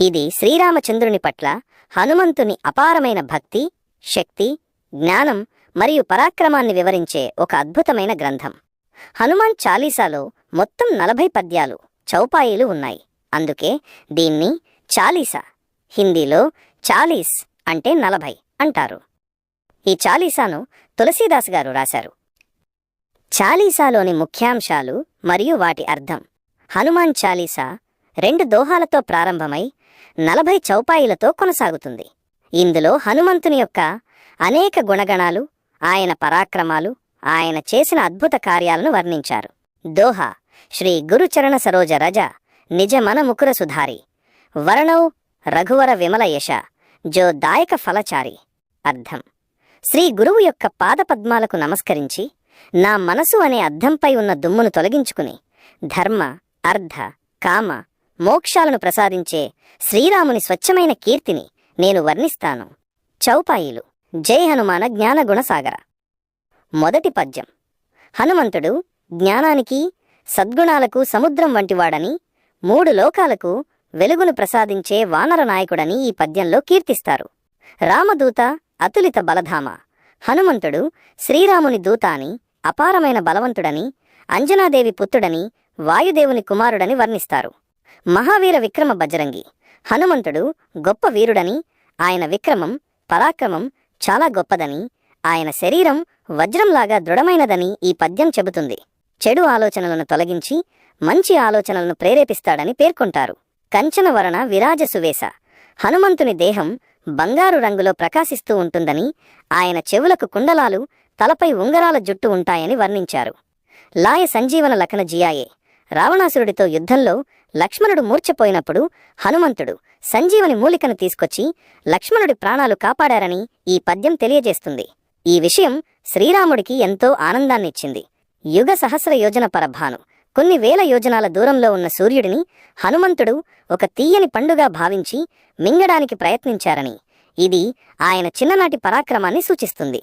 ఇది శ్రీరామచంద్రుని పట్ల హనుమంతుని అపారమైన భక్తి శక్తి జ్ఞానం మరియు పరాక్రమాన్ని వివరించే ఒక అద్భుతమైన గ్రంథం. హనుమాన్ చాలీసాలో మొత్తం నలభై పద్యాలు చౌపాయిలు ఉన్నాయి. అందుకే దీన్ని చాలీసా హిందీలో చాలీస్ అంటే నలభై అంటారు. ఈ చాలీసాను తులసీదాస్ గారు రాశారు. చాలీసాలోని ముఖ్యాంశాలు మరియు వాటి అర్థం. హనుమాన్ చాలీసా రెండు దోహాలతో ప్రారంభమై నలభై చౌపాయిలతో కొనసాగుతుంది. ఇందులో హనుమంతుని యొక్క అనేక గుణగణాలు ఆయన పరాక్రమాలు ఆయన చేసిన అద్భుత కార్యాలను వర్ణించారు. దోహా శ్రీ గురుచరణ సరోజ రజ నిజ మన ముకుర సుధారి వరణౌ రఘువర విమల యశ జో దాయక ఫలచారి. అర్థం. శ్రీ గురువు యొక్క పాదపద్మాలకు నమస్కరించి నా మనసు అనే అర్థంపై ఉన్న దుమ్మును తొలగించుకుని ధర్మ అర్ధ కామ మోక్షాలను ప్రసాదించే శ్రీరాముని స్వచ్ఛమైన కీర్తిని నేను వర్ణిస్తాను. చౌపాయిలు. జై హనుమాన జ్ఞానగుణసాగర మొదటి పద్యం. హనుమంతుడు జ్ఞానానికి సద్గుణాలకు సముద్రం వంటివాడని మూడు లోకాలకు వెలుగును ప్రసాదించే వానర నాయకుడని ఈ పద్యంలో కీర్తిస్తారు. రామదూత అతులిత బలధామ. హనుమంతుడు శ్రీరాముని దూత అని అపారమైన బలవంతుడని అంజనాదేవి పుత్రుడని వాయుదేవుని కుమారుడని వర్ణిస్తారు. మహావీర విక్రమ బజరంగి. హనుమంతుడు గొప్ప వీరుడని ఆయన విక్రమం పరాక్రమం చాలా గొప్పదని ఆయన శరీరం వజ్రంలాగా దృఢమైనదని ఈ పద్యం చెబుతుంది. చెడు ఆలోచనలను తొలగించి మంచి ఆలోచనలను ప్రేరేపిస్తాడని పేర్కొంటారు. కంచన వరణ విరాజ సువేశ. హనుమంతుని దేహం బంగారు రంగులో ప్రకాశిస్తూ ఉంటుందని ఆయన చెవులకు కుండలాలు తలపై ఉంగరాల జుట్టు ఉంటాయని వర్ణించారు. లాయ సంజీవన లఖన జియాయే. రావణాసురుడితో యుద్ధంలో లక్ష్మణుడు మూర్ఛపోయినప్పుడు హనుమంతుడు సంజీవని మూలికను తీసుకొచ్చి లక్ష్మణుడి ప్రాణాలు కాపాడారని ఈ పద్యం తెలియజేస్తుంది. ఈ విషయం శ్రీరాముడికి ఎంతో ఆనందాన్నిచ్చింది. యుగ సహస్ర యోజన పరభాను కొన్ని వేల యోజనాల దూరంలో ఉన్న సూర్యుడిని హనుమంతుడు ఒక తీయని పండుగా భావించి మింగడానికి ప్రయత్నించారని ఇది ఆయన చిన్ననాటి పరాక్రమాన్ని సూచిస్తుంది.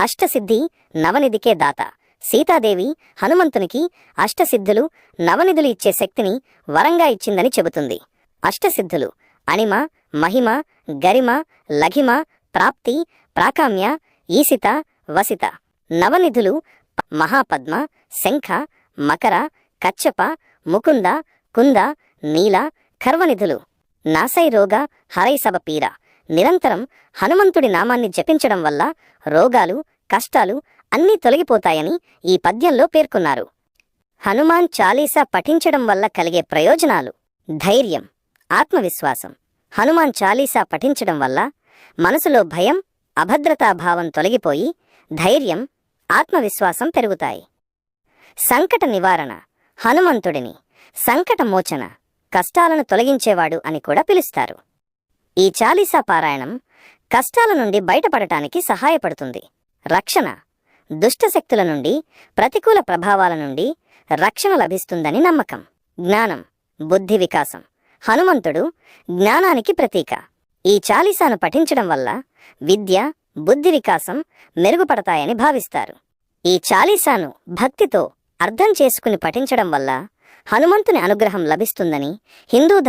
అష్టసిద్ధి నవనిధికే దాత సీతాదేవి హనుమంతునికి అష్టసిద్ధులు నవనిధులు ఇచ్చే శక్తిని వరంగా ఇచ్చిందని చెబుతుంది. అష్టసిద్ధులు అణిమ మహిమ గరిమ లఘిమ ప్రాప్తి ప్రాకామ్య ఈసిత వసిత. నవనిధులు మహాపద్మ శంఖ మకర కచ్చప ముకుంద కుంద నీల ఖర్వనిధులు నాసై రోగ పీర నిరంతరం హనుమంతుడి నామాన్ని జపించడం వల్ల రోగాలు కష్టాలు అన్నీ తొలగిపోతాయని ఈ పద్యంలో పేర్కొన్నారు. హనుమాన్ చాలీసా పఠించడం వల్ల కలిగే ప్రయోజనాలు. ధైర్యం ఆత్మవిశ్వాసం. హనుమాన్ చాలీసా పఠించడం వల్ల మనసులో భయం అభద్రతాభావం తొలగిపోయి ధైర్యం ఆత్మవిశ్వాసం పెరుగుతాయి. సంకట నివారణ హనుమంతుడిని సంకటమోచన కష్టాలను తొలగించేవాడు అని కూడా పిలుస్తారు. ఈ చాలీసా పారాయణం కష్టాల నుండి బయటపడటానికి సహాయపడుతుంది. రక్షణ దుష్టశక్తుల నుండి ప్రతికూల ప్రభావాల నుండి రక్షణ లభిస్తుందని నమ్మకం. జ్ఞానం బుద్ధి వికాసం. హనుమంతుడు జ్ఞానానికి ప్రతీక. ఈ చాలీసాను పఠించడం వల్ల విద్య బుద్ధి వికాసం మెరుగుపడతాయని భావిస్తారు. ఈ చాలీసాను భక్తితో అర్థం చేసుకుని పఠించడం వల్ల హనుమంతుని అనుగ్రహం లభిస్తుందని హిందూ ధర్మ